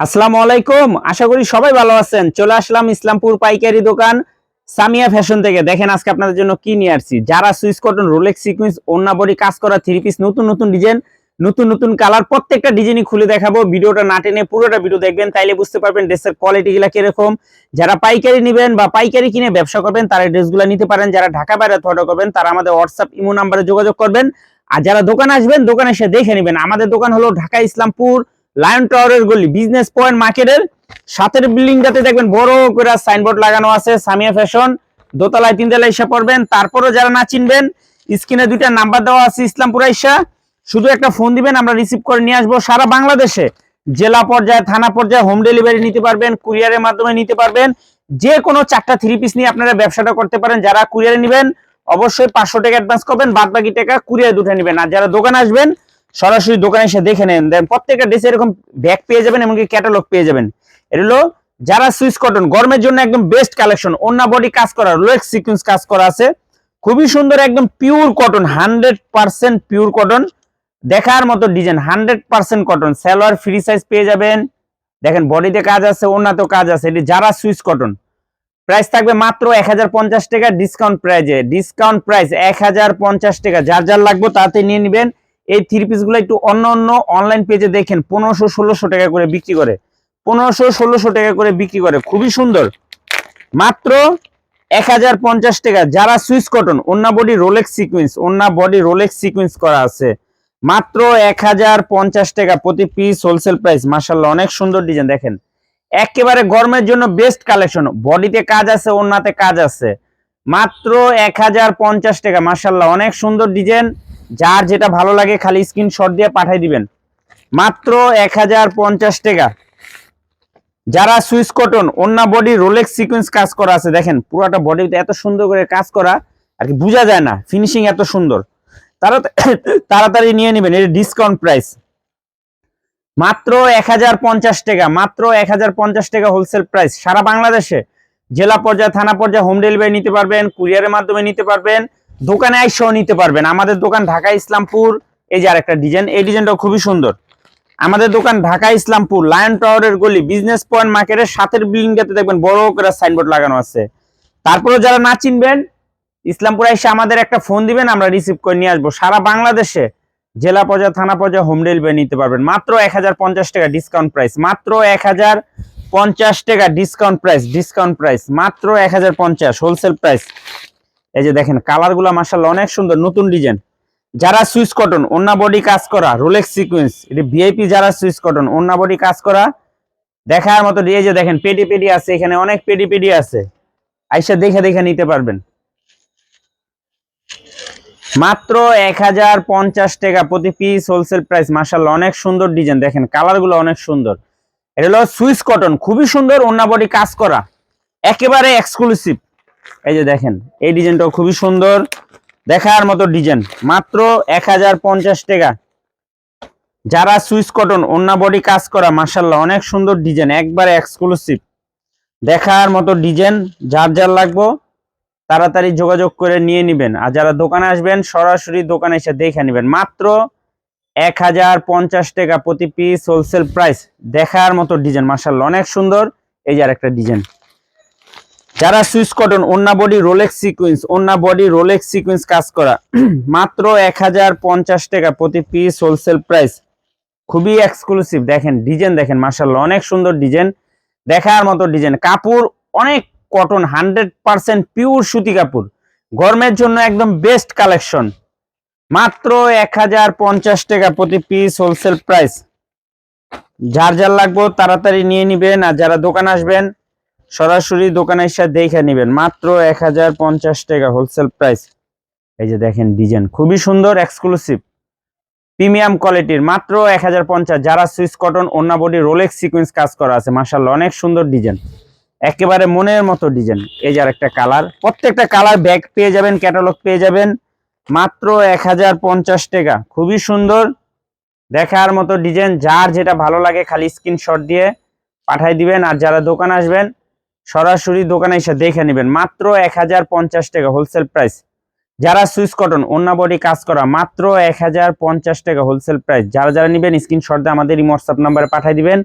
আসসালামু আলাইকুম। আশা করি সবাই ভালো আছেন। চলে আসলাম ইসলামপুর পাইকারি দোকান সামিয়া ফ্যাশন থেকে। দেখেন আজকে আপনাদের জন্য কি নিয়ে আসছি? যারা Swiss cotton, Rolex sequence body, কাজ করা থ্রি পিস নতুন নতুন ডিজাইন নতুন নতুন কালার প্রত্যেকটা ডিজাইনই খুলে দেখাবো। ভিডিওটা না টেনে পুরোটা ভিডিও দেখবেন, তাইলে বুঝতে পারবেন ড্রেসের কোয়ালিটি গুলা কীরকম। যারা পাইকারি নেবেন বা পাইকারি কিনে ব্যবসা করবেন, তারা ড্রেসগুলো নিতে পারেন। যারা ঢাকা বাইরে অর্ডার করবেন, তারা আমাদের হোয়াটসঅ্যাপ ইমো নাম্বারে যোগাযোগ করবেন। আর যারা দোকানে আসবেন, দোকানে এসে দেখে নেবেন। আমাদের দোকান হলো ঢাকা ইসলামপুর লায়ন টাওয়ারের গলি বিজনেস পয়েন্ট মার্কেটের সাথের বিল্ডিংটাতে দেখবেন বড় করে সাইনবোর্ড লাগানো আছে, সামিয়া ফ্যাশন দোতলায়, তিনতলায় এসে পড়বেন। তারপরও যারা না চিনবেন স্ক্রিনে দুইটা নাম্বার দেওয়া আছে ইসলামপুর আইসা। শুধু একটা ফোন দিবেন, আমরা রিসিভ করে নিয়ে আসব সারা বাংলাদেশে। জেলা পর্যায়ে, থানা পর্যায়ে হোম ডেলিভারি নিতে পারবেন কুরিয়ারের মাধ্যমে নিতে পারবেন। যে কোনো চারটা থ্রি পিস নিয়ে আপনারা ব্যবসাটা করতে পারেন, যারা কুরিয়ারে নেবেন, অবশ্যই পাঁচশো টাকা অ্যাডভান্স করবেন বাদ বাকি টাকা কুরিয়ারে দুটো নেবেন। আর যারা দোকানে আসবেন সরাসরি দোকানে এসে দেখে নেন। দেন প্রত্যেকটা ড্রেসে এরকম ব্যাগ পেয়ে যাবেন এমনকি ক্যাটালগ পেয়ে যাবেন। এটা হলো যারা সুইস কটন, গরমের জন্য একদম বেস্ট কালেকশন অন্য বডি কাজ করা লোয়েক্স সিকুয়েন্স কাজ করা আছে। খুবই সুন্দর একদম pure cotton hundred percent pure cotton দেখার মতো design hundred percent cotton salwar free size পেয়ে যাবেন। দেখেন বডিতে কাজ আছে অন্যতেও কাজ আছে। এটি যারা সুইস কটন। প্রাইস থাকবে মাত্র এক হাজার পঞ্চাশ টাকা ডিসকাউন্ট প্রাইজে ডিসকাউন্ট প্রাইস এক হাজার পঞ্চাশ টাকা। যার যার লাগবে তাতে নিয়ে নেবেন। এই থ্রি পিসগুলো একটু অন্য অন্য অনলাইন পেজে দেখেন, পনেরোশো ষোলোশো টাকা করে বিক্রি করে। পনেরোশো ষোলোশো টাকা করে বিক্রি করে, খুবই সুন্দর। মাত্র এক হাজার পঞ্চাশ টাকা। যারা সুইস কটন অন্য বডি রোলেক্স সিকুয়েন্স অন্য বডি রোলেক্স সিকুয়েন্স করা আছে, মাত্র এক হাজার পঞ্চাশ টাকা প্রতি পিস হোলসেল প্রাইস মার্শাল্লাহ অনেক সুন্দর ডিজাইন দেখেন। একেবারে গরমের জন্য বেস্ট কালেকশন বডিতে কাজ আছে অন্যতে কাজ আছে। মাত্র এক হাজার পঞ্চাশ টাকা। মার্শাল্লাহ অনেক সুন্দর ডিজাইন যার যেটা ভালো লাগে খালি স্ক্রিনশট দিয়ে পাঠিয়ে দিবেন। মাত্র এক হাজার পঞ্চাশ টাকা। যারা সুইস কটন অন্য বডি রোলেক্স সিকোয়েন্স কাজ করা আছে, দেখেন, পুরোটা বডিতে এত সুন্দর করে কাজ করা, আর কি বোঝা যায় না ফিনিশিং এত সুন্দর। তারা তাড়াতাড়ি নিয়ে নেবেন, এর ডিসকাউন্ট প্রাইস মাত্র এক হাজার পঞ্চাশ টাকা, মাত্র এক হাজার পঞ্চাশ টাকা হোলসেল প্রাইস সারা বাংলাদেশে, জেলা পর্যায়ে, থানা পর্যায়ে হোম ডেলিভারি নিতে পারবেন কুরিয়ারের মাধ্যমে নিতে পারবেন। দোকানে আইসেও নিতে পারবেন। আমাদের দোকান ঢাকা ইসলামপুর। এই যে আরেকটা ডিজাইন, এই ডিজাইনটা খুবই সুন্দর। আমাদের দোকান ঢাকা ইসলামপুর, লায়ন টাওয়ারের গলি, বিজনেস পয়েন্ট মার্কেটের সাথের বিল্ডিংটাতে দেখবেন বড় করে সাইনবোর্ড লাগানো আছে। তারপরে যারা না চিনবেন, ইসলামপুর এসে আমাদের একটা ফোন দিবেন, আমরা রিসিভ করে নিয়ে আসব। সারা বাংলাদেশে জেলা পর্যায়ে, থানা পর্যায়ে হোম ডেলিভারি নিতে পারবেন। মাত্র এক হাজার পঞ্চাশ টাকা ডিসকাউন্ট প্রাইস মাত্র এক হাজার পঞ্চাশ টাকা ডিসকাউন্ট প্রাইস ডিসকাউন্ট প্রাইস মাত্র এক হাজার পঞ্চাশ হোলসেল প্রাইস এই যে দেখেন কালারগুলা মার্শাল্লাহ অনেক সুন্দর, নতুন ডিজাইন যারা সুইস কটন, অন্য বডি কাজ করা রোলেক্স সিকুয়েন্স এটি ভিআইপি যারা সুইস কটন, অন্য বডি কাজ করা, দেখার মতো এই যে দেখেন, পেডি পেডি আছে, এখানে অনেক পেডি পেডি আছে। আইসা দেখে দেখে নিতে পারবেন। মাত্র এক হাজার পঞ্চাশ টাকা প্রতি পিস হোলসেল প্রাইস মার্শাল্লাহ অনেক সুন্দর ডিজাইন দেখেন কালারগুলো অনেক সুন্দর। এটা হলো সুইস কটন, খুবই সুন্দর, অন্য বডি কাজ করা। একেবারে এক্সক্লুসিভ এই যে দেখেন, এই ডিজাইনটাও খুবই সুন্দর। দেখার মতো ডিজাইন, মাত্র এক হাজার পঞ্চাশ টাকা। যারা সুইস কটন অন্য বডি কাজ করা মার্শাল্লাহ অনেক সুন্দর ডিজাইন, একবারে এক্সক্লুসিভ দেখার মতো ডিজাইন, যার যার লাগবো, তাড়াতাড়ি যোগাযোগ করে নিয়ে নেবেন। আর যারা দোকানে আসবেন, সরাসরি দোকানে এসে দেখে নেবেন। মাত্র এক হাজার পঞ্চাশ টাকা প্রতি পিস হোলসেল প্রাইস দেখার মতো ডিজাইন মার্শাল্লাহ অনেক সুন্দর। এই যে আরেকটা ডিজাইন। যারা সুইস কটন অন্য বডি রোলেক্স সিকুয়েন্স অন্য বডি রোলেক্স সিকুয়েন্স কাজ করা। মাত্র এক হাজার পঞ্চাশ টাকা প্রতি পিস হোলসেল প্রাইস খুবই এক্সক্লুসিভ দেখেন ডিজাইন দেখেন মার্শাল্লাহ অনেক সুন্দর ডিজাইন দেখার মতো ডিজাইন কাপড় অনেক কটন হান্ড্রেড পার্সেন্ট পিওর সুতি কাপড়। গরমের জন্য একদম বেস্ট কালেকশন মাত্র এক হাজার পঞ্চাশ টাকা প্রতি পিস হোলসেল প্রাইস যার যার লাগবো তাড়াতাড়ি নিয়ে নিবেন, আর যারা দোকান আসবেন সরাসরি দোকানে এসে দেখে নেবেন। মাত্র এক হাজার পঞ্চাশ টাকা হোলসেল প্রাইস এই যে দেখেন ডিজাইন খুবই সুন্দর এক্সক্লুসিভ প্রিমিয়াম কোয়ালিটির মাত্র এক হাজার পঞ্চাশ। যারা সুইস কটন অন্য বডি রোলেক্স সিকুয়েন্স কাজ করা আছে মার্শাল্লাহ অনেক সুন্দর ডিজাইন একেবারে মনের মতো ডিজাইন এই যে একটা কালার প্রত্যেকটা কালার ব্যাগ পেয়ে যাবেন ক্যাটালগ পেয়ে যাবেন। মাত্র এক হাজার পঞ্চাশ টাকা। খুবই সুন্দর। দেখার মতো ডিজাইন যার যেটা ভালো লাগে, খালি স্ক্রিনশট দিয়ে পাঠাই দিবেন। আর যারা দোকান আসবেন সরাসরি দোকানে এসে দেখে নেবেন। মাত্র এক হাজার পঞ্চাশ টাকা হোলসেল প্রাইস যারা সুইস কটন অন্য বডি কাজ করা, মাত্র এক হাজার পঞ্চাশ টাকা হোলসেল প্রাইস যারা যারা নেবেন স্ক্রিনশট দিয়ে আমাদের হোয়াটসঅ্যাপ নাম্বারে পাঠিয়ে দিবেন।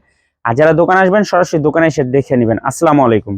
আর যারা দোকানে আসবেন, সরাসরি দোকানে এসে দেখে নেবেন। আসসালামু আলাইকুম।